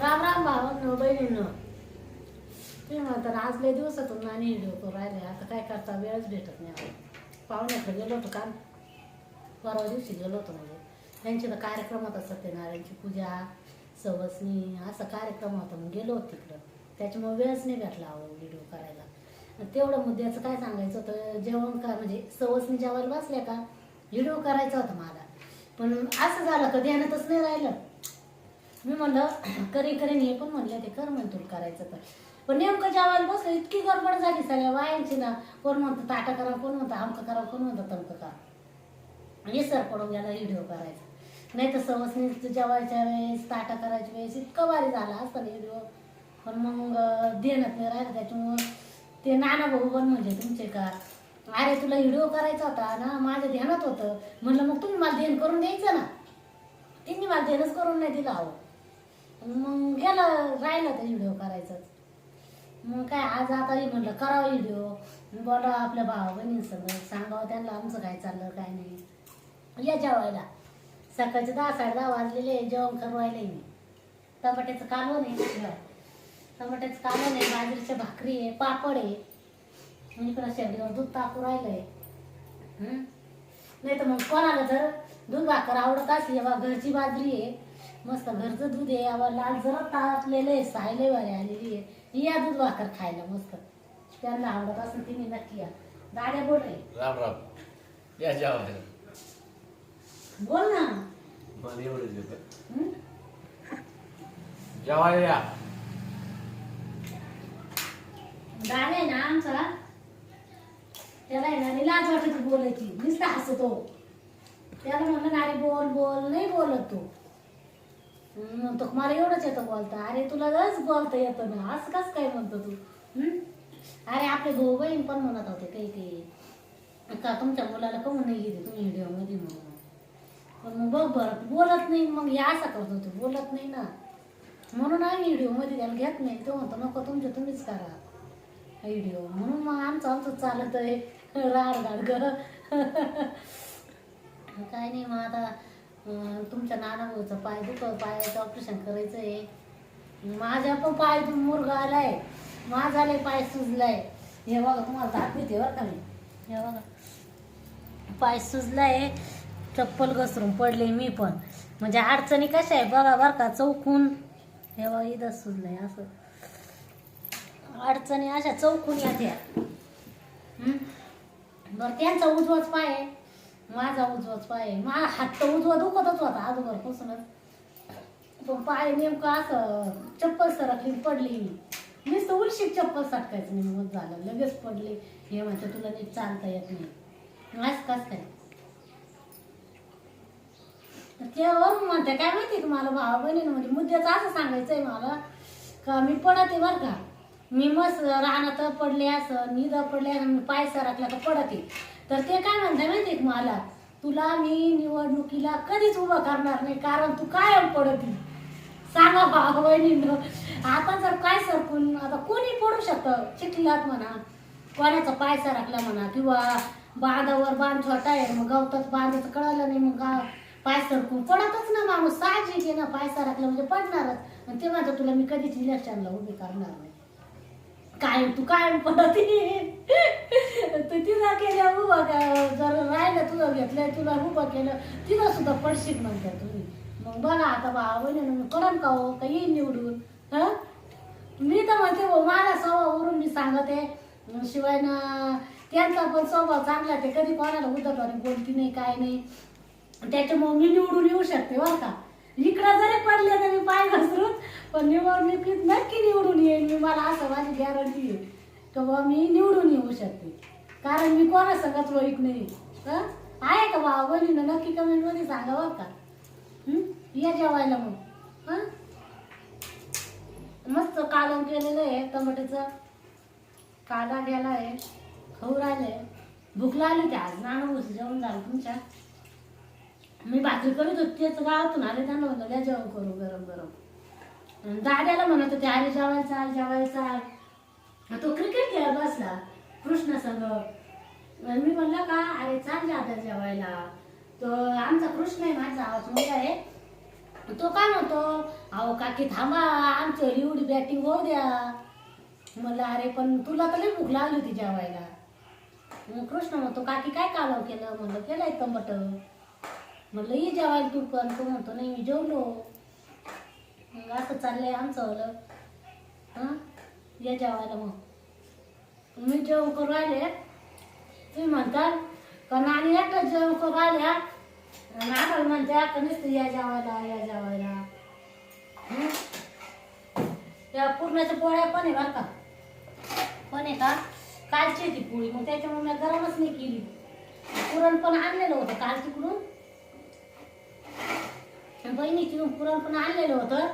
राम राम भावांनो बहिणींनो. ते म्हणतात आज लय दिवसातून नाणी व्हिडिओ राहिले आता काय करता? वेळच भेटत नाही आता. पाहुण्याकडे गेलो होतो काल. परवा दिवशी गेलो होतो म्हणजे. त्यांचे तर कार्यक्रम होता सत्यनारायणची पूजा सवसनी असा कार्यक्रम होता मग गेलो होतो तिकडं. त्याच्यामुळे वेळच नाही भेटला अहो व्हिडिओ करायला. तेवढं मुद्द्याचं काय सांगायचं होतं? जेवण का म्हणजे सवसनी जेवायला बसल्या का? व्हिडिओ करायचा होता मला पण असं झालं कधी ध्यानातच नाही राहिलं. मी म्हणलं करी करीन नाही पण म्हणलं ते कर म्हण तुला करायचं तर. पण नेमकं जेवायला बसलं इतकी गडबड झाली सगळ्या वायांची ना. कोण म्हणतं ताटा करा कोण म्हणतं आमकं करा कोण म्हणतं तमकं करा आणि सर पडून गेला व्हिडिओ करायचा. नाही तर सवसनी जेवायच्या वेळेस ताटा करायच्या वेळेस इतकं भारी झाला असता व्हिडिओ पण मग देण्यात नाही राहिलं त्याच्यामुळं ते नाना भाऊ पण म्हणजे तुमचे का? अरे तुला व्हिडिओ करायचा होता ना माझ्या ध्यानात होतं. म्हणलं मग तुम्ही मला ध्यान करून द्यायचं ना? त्यांनी मला ध्यानच करून नाही दिलं अहो. मग गेलं राहिलं ते व्हिडिओ करायचाच. मग काय आज आता हे म्हणलं करावं व्हिडिओ बोला आपल्या भावा बहिणी सगळं सांगावं त्यांना आमचं काय चाललं काय नाही. या जेवायला. सकाळचे दहा साडे दहा वाजलेले जेवण करू मी टमाट्याचं कालवण आहे टमाट्याचं कालवण आहे बाजरीच्या भाकरी आहे पापड आहे. इकडं शेगडीवर दूध तापू राहिलंय. आहे नाही तर मग कोणाला जर दूध भाकर आवडत असली बा घरची बाजरी आहे. मस्त घरचं दूध आहे आवा लाल जरा तापलेलं आहे सायले वारे आलेली आहे. या दूध भाकर खायला मस्त. त्यांना आवडत असेल तिने नक्की या. दाड्या बोल रे. राम राम. या जेवायला. बोल ना. मला हं? जेवायला या. दादा आहे ना आमचा? त्याला आहे ना लाज वाटत बोलायची. नुसता हसतो. त्याला म्हणलं ना अरे बोल बोल. नाही बोलत तो. म्हणतो मला एवढंच येतं बोलता. अरे तुला लस बोलता येतं ना असं कस काय म्हणतो तू? अरे आपले भाऊ बहीण पण म्हणत होते काही काही का तुमच्या मुलाला कमून नाही घेते तुम्ही व्हिडिओमध्ये म्हणून. पण मग बघ बरं बोलत नाही मग हे असं करतो तू बोलत नाही ना. म्हणून आम्ही व्हिडिओमध्ये त्याला घेत नाही. तो म्हणतो नको तुमच्या तुम्हीच करा व्हिडिओ. म्हणून मग आमचं आमचं चालत आहे राड गाड काय नाही मग आता तुमच्या नानाभाऊचा पाय दुख पायाचं ऑपरेशन करायचं आहे माझ्या पण पाय तू मुरगा आलाय. माझा लय पाय सुजलाय. हे बघा तुम्हाला दाखवते बरं का मी. हे बघा. पाय सुजलाय चप्पल घसरून पडले मी पण. म्हणजे अडचणी कशा आहे बघा बरं का चौकून. हे बघा इथं सुजलंय असं. अडचणी अशा चौकून येत्या. हं? बरं त्यांचा उजवाच पाय आहे. माझा उजवाच पाय आहे. माझा हात तर उजवा दुखतच होता अगोदरपासूनच. पण पाय नेमकं असं चप्पल सरकली पडली. मी उलशी चप्पल सटकायचं नाही मग झालं. लगेच पडले. हे म्हणते तुला नीट चालता येत नाही. असं कस काय? तेव्हा म्हणते काय माहिती तुम्हाला मला भावा बहिणी म्हणजे मुद्द्याचं असं सांगायचंय मला का मी पडते बरं का. मी मस्त तर पडले असं निदा पडले मी पाय सरकला तर पडते तर ते काय म्हणताय माहिती का मला? तुला मी निवडणुकीला कधीच उभं करणार नाही कारण तू कायम पडती. सांगा भावा बहिणींनो आता जर काय सरकून आता कोणी पडू शकतं? चिखलात म्हणा कोणाचा पाय सरकला म्हणा किंवा बांधावर बांध छोटा आहे मग गवतात बांधाचं कळलं नाही मग पाय सरकून पडतच ना माणूस. साहजिक आहे ना पाय सरकला म्हणजे पडणारच. आणि ते माझं तुला मी कधीच इलेक्शनला उभी करणार नाही. काय तू काय पडते तू तिला केलं उभं का- जर राहिलं तुझं घेतलंय तुला उभं केलं तिला सुद्धा पडशील म्हणते तुम्ही. मग बघा आता भावा बहिणीनं पडन का हो? का येईन निवडून? हं? मी तर म्हणते हो माझ्या स्वभावावरून मी सांगते शिवाय ना त्यांचा पण स्वभाव चांगला ते कधी कोणाला उद्धटवाने बोलती नाही काय नाही. त्याच्यामुळे मी निवडून येऊ शकते बरं का? इकडं जरी पडले तर मी पाय घसरून पण निवडणुकीत नक्की निवडून येईन. मी मला असं माझी गॅरंटी आहे का बुवा मी निवडून येऊ शकते. कारण मी कोणा सगळ्यात लोईक नाही आहे का बा बहिणीनं? नक्की कमेंटमध्ये सांगा बरं का. या जेवायला मग. हां? मस्त कालम केलेलं आहे टमाट्याचं. काला गेला आहे खाऊ राहिले भूक लागली होती आज. नाणं जेवण झालं तुमच्या. मी भाकरी करत होती तेच गावातून आले त्यांना म्हणलं द्या जेवण करू गरम गरम. आणि दाद्याला म्हणत होते अरे जेवायचा जेवायचा मग तो क्रिकेट खेळत बसला कृष्ण संघ मी म्हणलं का? अरे चाल जाता जेवायला. तो आमचा कृष्ण आहे माझा आवाज मुलगा आहे. तो काय म्हणतो अहो काकी थांबा आमचं एवढी बॅटिंग होऊ द्या. म्हणलं अरे पण तुला तर लई भूक लागली होती जेवायला. मग कृष्ण म्हणतो काकी काय कालव केलं? म्हणलं केलंय टमाट म्हटलं ये जेवायला तू पण. तो म्हणतो नाही मी जेवलो. मग असं चाललंय आमचं ओलं. हां? ये जेवायला मग. मी जेवण करू आले तुम्ही म्हणतात का नाणी एकटाच जेवण करू आल्या आणि आम्हाला म्हणत्या का नुसतं या जेवायला या जेवायला. त्या पूर्णाच्या पोळ्या पण आहे बरं का. पण आहे का? कालची ती पोळी मग त्याच्यामुळे मी गरमच नाही केली. पुरण पण आणलेलं होतं काल तिकडून. बहिणीची पुरण पण आणलेलं होतं.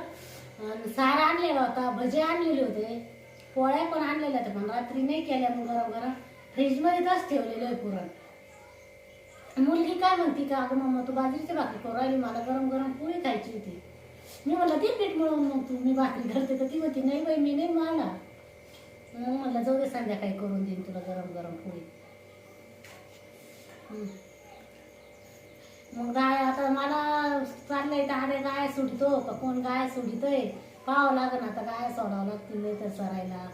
आणि सार आणलेला होता भजे आणलेले होते. पोळ्या पण आणलेल्या होत्या पण रात्री नाही केल्या मग गरम गरम फ्रीजमध्येच ठेवलेलं आहे पुरण. मुलगी काय म्हणती का अगं मम्मा तू बाजरीची भाकरी करू राहिली मला गरम गरम पोळी खायची होती. मी म्हटलं ती पीठ मिळवून मग तू मी भाकरी करते. तर ती होती नाही बाई मी नाही मला मग म्हणलं जाऊ दे संध्याकाळी करून देईन तुला गरम गरम पोळी मग गाय आता मला चाललंय तर अरे गाय सुटतो का कोण गाय सोडितोय पाहावं लागेल आता गाय सोडावं लागतील नाही तर सरायला.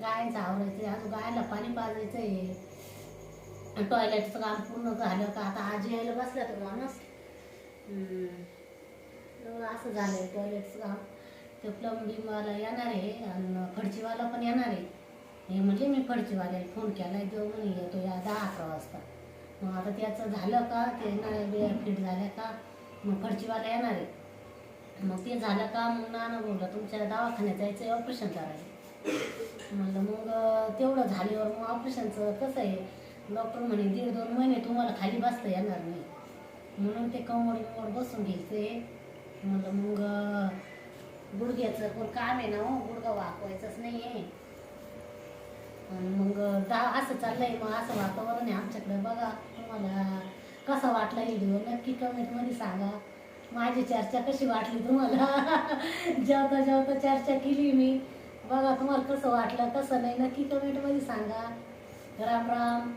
गायचं आवरायचं अजून गायला पाणी पाजायचं आहे टॉयलेटचं काम पूर्ण झालं का आता आजी यायला बसला तर माणूस असं झालं असं झालंय टॉयलेटचं काम. ते प्लंबिंगवाला येणार आहे आणि फडचीवाला पण येणार आहे. हे म्हणजे मी फडचीवाल्याला फोन केला देऊ म्हणे येतो या दहा अकरा वाजता. मग आता त्याचं झालं का? ते नळ्या फिट झाल्या का? मग फडचीवाला येणार आहे. मग ते झालं का? मग नाना बोललं तुमच्या दवाखान्यात जायचं ऑपरेशन करायचं म्हणलं मग तेवढं झाल्यावर मग ऑपरेशनचं कसं आहे? डॉक्टर म्हणे दीड दोन महिने तुम्हाला खाली बसता येणार नाही. म्हणून ते कमोडीवर बसून घ्यायचं आहे म्हणलं मग गुडघ्याचं पण काम आहे ना हो? गुडघा वाकवायचंच नाही आहे मग दा असं चाललंय मग असं वातावरण आहे आमच्याकडे. बघा तुम्हाला कसा वाटला व्हिडिओ नक्की कमेंटमध्ये सांगा. माझी चर्चा कशी वाटली तुम्हाला? जेवता जेवता चर्चा केली मी. बघा तुम्हाला कसं वाटलं कसं नाही नक्की कमेंटमध्ये सांगा. राम राम.